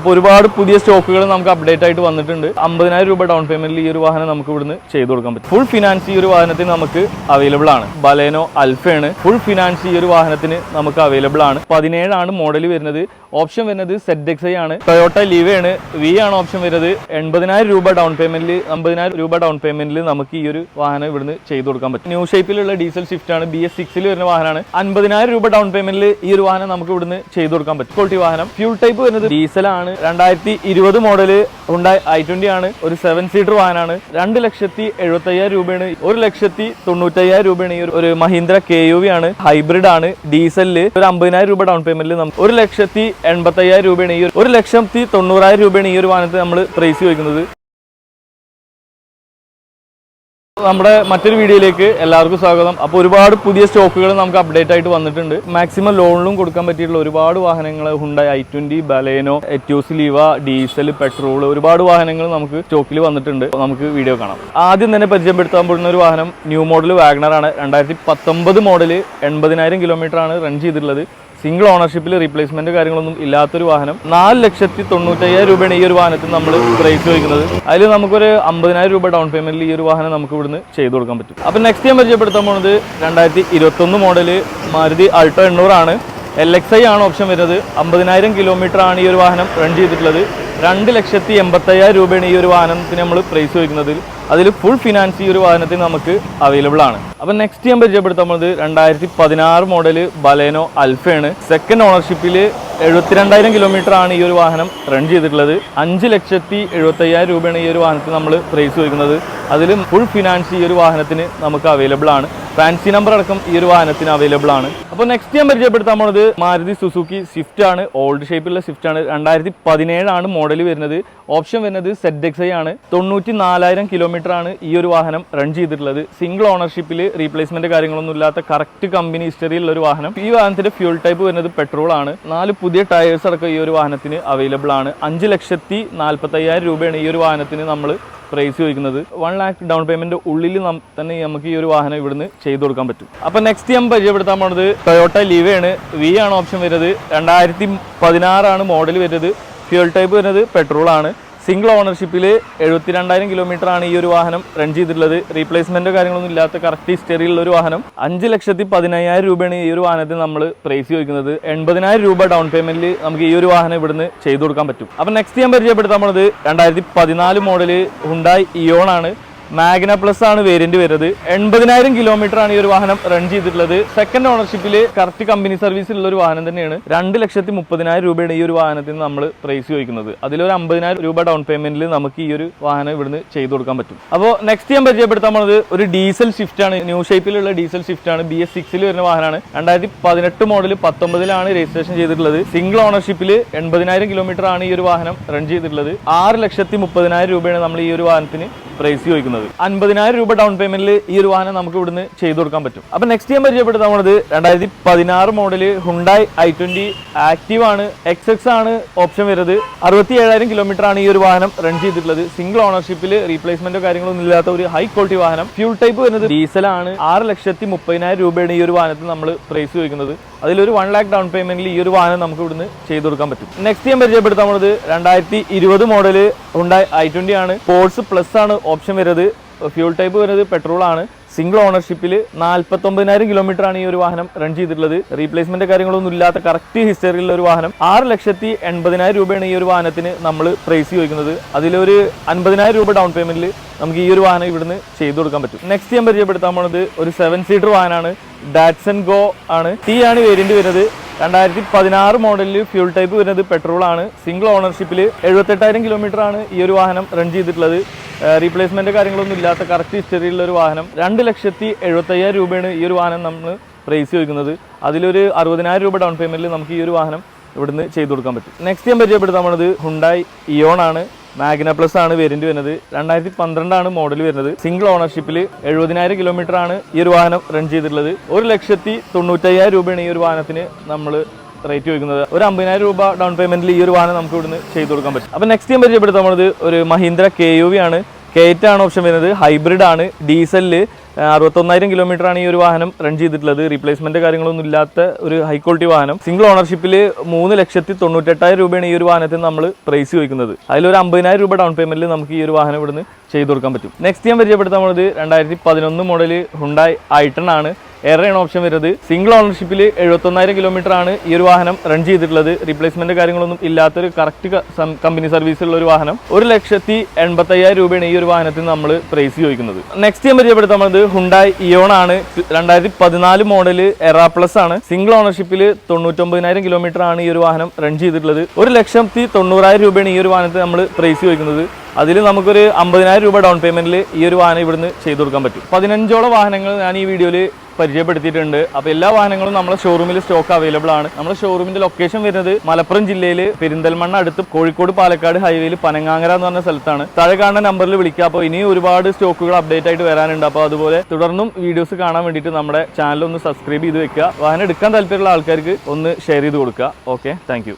അപ്പോൾ ഒരുപാട് പുതിയ സ്റ്റോക്കുകൾ നമുക്ക് അപ്ഡേറ്റ് ആയിട്ട് വന്നിട്ടുണ്ട്. അമ്പതിനായിരം രൂപ ഡൗൺ പേയ്മെന്റിൽ ഈ ഒരു വാഹനം നമുക്ക് ഇവിടുന്ന് ചെയ്തു കൊടുക്കാൻ പറ്റും. ഫുൾ ഫിനാൻസ് ഈ ഒരു വാഹനത്തിന് നമുക്ക് അവൈലബിൾ ആണ്. ബലേനോ അൽഫയാണ് ഫുൾ ഫിനാൻസ് ഈ ഒരു വാഹനത്തിന് നമുക്ക് അവൈലബിൾ ആണ്. പതിനേഴാണ് മോഡൽ വരുന്നത്. ഓപ്ഷൻ വരുന്നത് സെഡ് എക്സ് ഐ ആണ്. ടൊയോട്ട ലീവയാണ് വി ആണ് ഓപ്ഷൻ വരുന്നത്. എൺപതിനായിരം രൂപ ഡൗൺ പേയ്മെന്റിൽ അമ്പതിനായിരം രൂപ ഡൗൺ പേയ്മെന്റിൽ നമുക്ക് ഈ ഒരു വാഹനം ഇവിടുന്ന് ചെയ്തു കൊടുക്കാൻ പറ്റും. ന്യൂ ഷേപ്പിലുള്ള ഡീസൽ സ്വിഫ്റ്റ് ആണ്. ബി എസ് സിക്സിൽ വരുന്ന വാഹനമാണ്. അൻപതിനായിരം രൂപ ഡൗൺ പേയ്മെന്റിൽ ഈ ഒരു വാഹനം നമുക്ക് ഇവിടുന്ന് ചെയ്തു കൊടുക്കാൻ പറ്റും. ക്വാളിറ്റി വാഹനം. ഫ്യൂൾ ടൈപ്പ് വരുന്നത് ഡീസലാണ് രണ്ടായിരത്തി ഇരുപത് മോഡൽ ഉണ്ടായി ഐ ട്വന്റി ആണ്. ഒരു സെവൻ സീറ്റർ വാഹനമാണ്. രണ്ട് ലക്ഷത്തി എഴുപത്തി അയ്യായിരം രൂപയാണ്. ഒരു ലക്ഷത്തി തൊണ്ണൂറ്റയ്യായിരം രൂപയാണ്. ഈ ഒരു- മഹീന്ദ്ര കെ യു വി ആണ്. ഹൈബ്രിഡ് ആണ്. ഡീസലിൽ ഒരു അമ്പതിനായിരം രൂപ ഡൗൺ പേയ്മെന്റിൽ നമുക്ക് ഒരു ലക്ഷത്തി എൺപത്തി അയ്യായിരം രൂപയാണ്. ഈ ഒരു ലക്ഷത്തി തൊണ്ണൂറായിരം രൂപയാണ് ഈ ഒരു വാഹനത്തിൽ നമ്മൾ പ്രൈസ് ചോദിക്കുന്നത് നമ്മുടെ മറ്റൊരു വീഡിയോയിലേക്ക് എല്ലാവർക്കും സ്വാഗതം. അപ്പോൾ ഒരുപാട് പുതിയ സ്റ്റോക്കുകൾ നമുക്ക് അപ്ഡേറ്റ് ആയിട്ട് വന്നിട്ടുണ്ട്. മാക്സിമം ലോണിലും കൊടുക്കാൻ പറ്റിയിട്ടുള്ള ഒരുപാട് വാഹനങ്ങൾ Hyundai i twenty Baleno Etios Liva diesel petrol ഒരുപാട് വാഹനങ്ങൾ നമുക്ക് സ്റ്റോക്കിൽ വന്നിട്ടുണ്ട്. നമുക്ക് വീഡിയോ കാണാം. ആദ്യം തന്നെ പരിചയപ്പെടുത്താൻ പോകുന്ന ഒരു വാഹനം ന്യൂ മോഡൽ വാഗ്നർ ആണ് രണ്ടായിരത്തി പത്തൊമ്പത് മോഡൽ എൺപതിനായിരം കിലോമീറ്റർ ആണ് റൺ ചെയ്തിട്ടുള്ളത്. സിംഗിൾ ഓണർഷിപ്പിൽ റീപ്ലേസ്മെന്റ് കാര്യങ്ങളൊന്നും ഇല്ലാത്തൊരു വാഹനം. നാല് ലക്ഷത്തി തൊണ്ണൂറ്റയ്യായിരം രൂപയാണ് ഈ ഒരു വാഹനത്തിന് നമ്മൾ പ്രൈസ് ചോദിക്കുന്നത്. അതിൽ നമുക്കൊരു അമ്പതിനായിരം രൂപ ഡൗൺ പേയ്മെന്റിൽ ഈ ഒരു വാഹനം നമുക്ക് ഇവിടുന്ന് ചെയ്തു കൊടുക്കാൻ പറ്റും. അപ്പം നെക്സ്റ്റ് ഞാൻ പരിചയപ്പെടുത്താൻ പോണത് രണ്ടായിരത്തി ഇരുപത്തൊന്ന് മോഡൽ മാരുതി അൾട്ടോ എണ്ണൂറാണ് എൽ എക്സ് ഐ ആണ് ഓപ്ഷൻ വരുന്നത്. അമ്പതിനായിരം കിലോമീറ്റർ ആണ് ഈ ഒരു വാഹനം റൺ ചെയ്തിട്ടുള്ളത്. രണ്ട് ലക്ഷത്തി എൺപത്തയ്യായിരം രൂപയാണ് ഈ ഒരു വാഹനത്തിന് നമ്മൾ പ്രൈസ് ചോദിക്കുന്നത്. അതിൽ ഫുൾ ഫിനാൻസ് ഈ ഒരു വാഹനത്തിന് നമുക്ക് അവൈലബിൾ ആണ്. അപ്പം നെക്സ്റ്റ് ഞാൻ പരിചയപ്പെടുത്തുന്നത് രണ്ടായിരത്തി പതിനാറ് മോഡൽ ബലേനോ അൽഫയാണ് സെക്കൻഡ് ഓണർഷിപ്പിൽ എഴുപത്തിരണ്ടായിരം കിലോമീറ്റർ ആണ് ഈ ഒരു വാഹനം റൺ ചെയ്തിട്ടുള്ളത്. അഞ്ച് ലക്ഷത്തി എഴുപത്തയ്യായിരം രൂപയാണ് ഈ ഒരു വാഹനത്തിന് നമ്മൾ പ്രൈസ് ചോദിക്കുന്നത്. അതിൽ ഫുൾ ഫിനാൻസ് ഈ ഒരു വാഹനത്തിന് നമുക്ക് അവൈലബിൾ ആണ്. ഫാൻസി നമ്പർ അടക്കം ഈ ഒരു വാഹനത്തിന് അവൈലബിൾ ആണ്. അപ്പോൾ നെക്സ്റ്റ് ഞാൻ പരിചയപ്പെടുത്താൻ പോണത് മാരുതി സുസുക്കി സ്വിഫ്റ്റ് ആണ്. ഓൾഡ് ഷേപ്പിലുള്ള സ്വിഫ്റ്റ് ആണ്. രണ്ടായിരത്തി പതിനേഴാണ് മോഡൽ വരുന്നത്. ഓപ്ഷൻ വരുന്നത് സെഡ് എക്സ് ഐ ആണ്. തൊണ്ണൂറ്റി നാലായിരം കിലോമീറ്റർ ആണ് ഈ ഒരു വാഹനം റൺ ചെയ്തിട്ടുള്ളത്. സിംഗിൾ ഓണർഷിപ്പിൽ റീപ്ലേസ്മെന്റ് കാര്യങ്ങളൊന്നും ഇല്ലാത്ത കറക്റ്റ് കമ്പനി ഹിസ്റ്ററിയുള്ള ഒരു വാഹനം. ഈ വാഹനത്തിന്റെ ഫ്യൂൾ ടൈപ്പ് വരുന്നത് പെട്രോൾ ആണ്. നാല് പുതിയ ടയേഴ്സ് അടക്കം ഈ ഒരു വാഹനത്തിന് അവൈലബിൾ ആണ്. അഞ്ച് ലക്ഷത്തി നാൽപ്പത്തി അയ്യായിരം രൂപയാണ് ഈ ഒരു വാഹനത്തിന് നമ്മൾ പ്രൈസ് ചോദിക്കുന്നത് വൺ ലാക്ക് ഡൗൺ പേയ്മെന്റ് ഉള്ളിൽ തന്നെ നമുക്ക് ഈ ഒരു വാഹനം ഇവിടുന്ന് ചെയ്തു കൊടുക്കാൻ പറ്റും. അപ്പൊ നെക്സ്റ്റ് ഞാൻ പരിചയപ്പെടുത്താൻ പോണത് ടൊയോട്ട ലീവയാണ് വി ആണ് ഓപ്ഷൻ വരുന്നത്. രണ്ടായിരത്തി പതിനാറാണ് മോഡൽ വരുന്നത്. ഫ്യൂൽ ടൈപ്പ് വരുന്നത് പെട്രോൾ ആണ്. സിംഗിൾ ഓണർഷിപ്പിൽ എഴുപത്തിരണ്ടായിരം കിലോമീറ്റർ ആണ് ഈ ഒരു വാഹനം റൺ ചെയ്തിട്ടുള്ളത്. റീപ്ലേസ്മെന്റോ കാര്യങ്ങളൊന്നും ഇല്ലാത്ത കറക്റ്റ് ഹിസ്റ്ററിയുള്ള ഒരു വാഹനം. അഞ്ച് ലക്ഷത്തി പതിനയ്യായിരം രൂപയാണ് ഈ ഒരു വാഹനത്തിന് നമ്മൾ പ്രൈസ് ചോദിക്കുന്നത്. എൺപതിനായിരം രൂപ ഡൗൺ പേയ്മെന്റിൽ നമുക്ക് ഈ ഒരു വാഹനം ഇവിടുന്ന് ചെയ്തു കൊടുക്കാൻ പറ്റും. അപ്പൊ നെക്സ്റ്റ് ഞാൻ പരിചയപ്പെടുത്താൻ പോണത് രണ്ടായിരത്തി പതിനാല് മോഡൽ ഹുണ്ടായി ഇയോൺ ആണ്. മാഗ്ന പ്ലസ് ആണ് വേരിയന്റ് വരുന്നത്. എൺപതിനായിരം കിലോമീറ്റർ ആണ് ഈ ഒരു വാഹനം റൺ ചെയ്തിട്ടുള്ളത്. സെക്കൻഡ് ഓണർഷിപ്പിൽ കറക്റ്റ് കമ്പനി സർവീസിലുള്ള ഒരു വാഹനം തന്നെയാണ്. രണ്ട് ലക്ഷത്തി മുപ്പതിനായിരം രൂപയാണ് ഈ ഒരു വാഹനത്തിന് നമ്മൾ പ്രൈസ് ചോദിക്കുന്നത്. അതിലൊരു അമ്പതിനായിരം രൂപ ഡൗൺ പേയ്മെന്റിൽ നമുക്ക് ഈ ഒരു വാഹനം ഇവിടുന്ന് ചെയ്തു കൊടുക്കാൻ പറ്റും. അപ്പോൾ നെക്സ്റ്റ് ഞാൻ പരിചയപ്പെടുത്താൻ പോണത് ഒരു ഡീസൽ ഷിഫ്റ്റ് ആണ്. ന്യൂ ഷേപ്പിലുള്ള ഡീസൽ ഷിഫ്റ്റ് ആണ്. ബി എസ് സിക്സിൽ വരുന്ന വാഹനമാണ്. രണ്ടായിരത്തി പതിനെട്ട് മോഡൽ പത്തൊമ്പതിലാണ് രജിസ്ട്രേഷൻ ചെയ്തിട്ടുള്ളത്. സിംഗിൾ ഓണർഷിപ്പിൽ എൺപതിനായിരം കിലോമീറ്റർ ആണ് ഈ ഒരു വാഹനം റൺ ചെയ്തിട്ടുള്ളത്. ആറ് ലക്ഷത്തി മുപ്പതിനായിരം രൂപയാണ് നമ്മൾ ഈ ഒരു വാഹനത്തിന് പ്രൈസ് ചോദിക്കുന്നത്. അൻപതിനായിരം രൂപ ഡൗൺ പേയ്മെന്റിൽ ഈ ഒരു വാഹനം നമുക്ക് ഇവിടുന്ന് ചെയ്തു കൊടുക്കാൻ പറ്റും. അപ്പൊ നെക്സ്റ്റ് ഞാൻ പരിചയപ്പെടുത്താൻ പോണത് രണ്ടായിരത്തി പതിനാറ് model Hyundai I twenty Active ആണ് എക്സ് എക്സ് ആണ് ഓപ്ഷൻ വരുന്നത്. അറുപത്തി ഏഴായിരം കിലോമീറ്റർ ആണ് ഈ ഒരു വാഹനം റൺ ചെയ്തിട്ടുള്ളത്. സിംഗിൾ ഓണർഷിപ്പിൽ റീപ്ലേസ്മെന്റോ കാര്യങ്ങളൊന്നും ഇല്ലാത്ത ഒരു ഹൈ ക്വാളിറ്റി വാഹനം. ഫ്യൂൾ ടൈപ്പ് വരുന്നത് ഡീസൽ ആണ്. ആറ് ലക്ഷത്തി മുപ്പതിനായിരം രൂപയാണ് ഈ ഒരു വാഹനത്തിൽ നമ്മൾ പ്രൈസ് ചോദിക്കുന്നത്. അതിലൊരു വൺ ലാക്ക് ഡൗൺ പേയ്മെന്റിൽ ഈ ഒരു വാഹനം നമുക്ക് ഇവിടുന്ന് ചെയ്തു കൊടുക്കാൻ പറ്റും. നെക്സ്റ്റ് ഞാൻ പരിചയപ്പെടുത്താൻ പോണത് രണ്ടായിരത്തി ഇരുപത് മോഡൽ ഉണ്ടായി ഐ ട്വന്റി ആണ്. സ്പോർട്സ് പ്ലസ് ആണ് ഓപ്ഷൻ വരുന്നത്. ഫ്യൂൾ ടൈപ്പ് വരുന്നത് പെട്രോൾ ആണ്. സിംഗിൾ ഓണർഷിപ്പിൽ നാൽപ്പത്തൊമ്പതിനായിരം കിലോമീറ്റർ ആണ് ഈ ഒരു വാഹനം റൺ ചെയ്തിട്ടുള്ളത്. റീപ്ലേസ്മെന്റ് കാര്യങ്ങളൊന്നും ഇല്ലാത്ത കറക്റ്റ് ഹിസ്റ്ററിയിലുള്ള ഒരു വാഹനം. ആറ് ലക്ഷത്തി എൺപതിനായിരം രൂപയാണ് ഈ ഒരു വാഹനത്തിന് നമ്മൾ പ്രൈസ് ചോദിക്കുന്നത്. അതിലൊരു അൻപതിനായിരം രൂപ ഡൗൺ പേയ്മെന്റിൽ നമുക്ക് ഈ ഒരു വാഹനം ഇവിടുന്ന് ചെയ്തു കൊടുക്കാൻ പറ്റും. നെക്സ്റ്റ് ഞാൻ പരിചയപ്പെടുത്താൻ പോണത് ഒരു സെവൻ സീറ്റർ വാഹനമാണ്. ഡാറ്റ്സൺ ഗോ ആണ്. ടി ആണ് വേരിയന്റ് വരുന്നത്. രണ്ടായിരത്തി പതിനാറ് മോഡലിൽ ഫ്യൂൾ ടൈപ്പ് വരുന്നത് പെട്രോൾ ആണ്. സിംഗിൾ ഓണർഷിപ്പിൽ എഴുപത്തെട്ടായിരം കിലോമീറ്റർ ആണ് ഈ ഒരു വാഹനം റൺ ചെയ്തിട്ടുള്ളത്. റീപ്ലേസ്മെന്റ് കാര്യങ്ങളൊന്നും ഇല്ലാത്ത കറക്റ്റ് ഹിസ്റ്ററിയുള്ള ഒരു വാഹനം. രണ്ട് ലക്ഷത്തി എഴുപത്തയ്യായിരം രൂപയാണ് ഈ ഒരു വാഹനം നമ്മൾ പ്രൈസ് ചോദിക്കുന്നത്. അതിലൊരു അറുപതിനായിരം രൂപ ഡൗൺ പേയ്മെന്റിൽ നമുക്ക് ഈ ഒരു വാഹനം ഇവിടുന്ന് ചെയ്തു കൊടുക്കാൻ പറ്റും. നെക്സ്റ്റ് ഞാൻ പരിചയപ്പെടുത്താൻ പോണത് ഹുണ്ടായി ഇയോൺ ആണ്. മാഗ്ന പ്ലസ് ആണ് വേരിയന്റ് വരുന്നത്. രണ്ടായിരത്തി പന്ത്രണ്ടാണ് മോഡൽ വരുന്നത് സിംഗിൾ ഓണർഷിപ്പിൽ എഴുപതിനായിരം കിലോമീറ്റർ ആണ് ഈ ഒരു വാഹനം റൺ ചെയ്തിട്ടുള്ളത്. ഒരു ലക്ഷത്തി തൊണ്ണൂറ്റയ്യായിരം രൂപയാണ് ഈ ഒരു വാഹനത്തിന് നമ്മൾ റേറ്റ് ചോദിക്കുന്നത്. ഒരു അമ്പതിനായിരം രൂപ ഡൗൺ പേയ്മെന്റിൽ ഈ ഒരു വാഹനം നമുക്ക് ഇവിടുന്ന് ചെയ്തു കൊടുക്കാൻ പറ്റും. അപ്പോൾ നെക്സ്റ്റ് ഞാൻ പരിചയപ്പെടുത്താൻ പോണത് ഒരു മഹീന്ദ്ര കെ യു വി ആണ്. കേറ്റ് ആണ് ഓപ്ഷൻ വരുന്നത്. ഹൈബ്രിഡ് ആണ്. ഡീസലിൽ അറുപത്തൊന്നായിരം കിലോമീറ്റർ ആണ് ഈ ഒരു വാഹനം റൺ ചെയ്തിട്ടുള്ളത്. റീപ്ലേസ്മെന്റ് കാര്യങ്ങളൊന്നും ഇല്ലാത്ത ഒരു ഹൈ ക്വാളിറ്റി വാഹനം. സിംഗിൾ ഓണർഷിപ്പിൽ മൂന്ന് ലക്ഷത്തി തൊണ്ണൂറ്റെട്ടായിരം രൂപയാണ് ഈ ഒരു വാഹനത്തിന് നമ്മൾ പ്രൈസ് ചോദിക്കുന്നത്. അതിലൊരു അമ്പതിനായിരം രൂപ ഡൗൺ പേയ്മെന്റിൽ നമുക്ക് ഈ ഒരു വാഹനം ഇവിടുന്ന് ചെയ്തു കൊടുക്കാൻ പറ്റും. നെക്സ്റ്റ് ഞാൻ പരിചയപ്പെടുത്താൻ പോകുന്നത് രണ്ടായിരത്തി പതിനൊന്ന് മോഡൽ ഹുണ്ടായി ഐട്ടൺ ആണ്. എയർലൈൻ ഓപ്ഷൻ വരുന്നത്. സിംഗിൾ ഓണർഷിപ്പിൽ എഴുപത്തൊന്നായിരം കിലോമീറ്റർ ആണ് ഈ ഒരു വാഹനം റൺ ചെയ്തിട്ടുള്ളത്. റീപ്ലേസ്മെന്റ് കാര്യങ്ങളൊന്നും ഇല്ലാത്തൊരു കറക്റ്റ് കമ്പനി സർവീസ് ഉള്ള ഒരു വാഹനം. ഒരു ലക്ഷത്തി എൺപത്തയ്യായിരം രൂപയാണ് ഈ ഒരു വാഹനത്തിന് നമ്മൾ പ്രൈസ് ചോദിക്കുന്നത്. നെക്സ്റ്റ് ഞാൻ പരിചയപ്പെടുത്താൻ പോകുന്നത് ഹുണ്ടായി ഇയോൺ ആണ്. രണ്ടായിരത്തി പതിനാല് മോഡൽ എറാ പ്ലസ് ആണ് സിംഗിൾ ഓണർഷിപ്പിൽ തൊണ്ണൂറ്റൊമ്പതിനായിരം കിലോമീറ്റർ ആണ് ഈ ഒരു വാഹനം റൺ ചെയ്തിട്ടുള്ളത്. ഒരു ലക്ഷത്തി തൊണ്ണൂറായിരം രൂപയാണ് ഈ ഒരു വാഹനത്തിന് നമ്മൾ പ്രൈസ് ചോദിക്കുന്നത്. അതിൽ നമുക്കൊരു അമ്പതിനായിരം രൂപ ഡൗൺ പേയ്മെന്റിൽ ഈ ഒരു വാഹനം ഇവിടുന്ന് ചെയ്തു കൊടുക്കാൻ പറ്റും. പതിനഞ്ചോളം വാഹനങ്ങൾ ഞാൻ ഈ വീഡിയോയിൽ പരിചയപ്പെടുത്തിയിട്ടുണ്ട്. അപ്പോൾ എല്ലാ വാഹനങ്ങളും നമ്മുടെ ഷോറൂമിൽ സ്റ്റോക്ക് അവൈലബിൾ ആണ്. നമ്മുടെ ഷോറൂമിന്റെ ലൊക്കേഷൻ വരുന്നത് മലപ്പുറം ജില്ലയിൽ പെരിന്തൽമണ്ണ അടുത്ത് കോഴിക്കോട് പാലക്കാട് ഹൈവേയിൽ പനങ്ങാങ്ങര എന്ന് പറഞ്ഞ സ്ഥലത്താണ്. താഴെ കാണുന്ന നമ്പറിൽ വിളിക്കുക അപ്പോൾ ഇനി ഒരുപാട് സ്റ്റോക്കുകൾ അപ്ഡേറ്റ് ആയിട്ട് വരാനുണ്ട്. അപ്പോൾ അതുപോലെ തുടർന്നും വീഡിയോസ് കാണാൻ വേണ്ടിയിട്ട് നമ്മുടെ ചാനൽ ഒന്ന് സബ്സ്ക്രൈബ് ചെയ്ത് വെക്കുക. വാഹനം എടുക്കാൻ താല്പര്യമുള്ള ആൾക്കാർക്ക് ഒന്ന് ഷെയർ ചെയ്ത് കൊടുക്കുക. Okay thank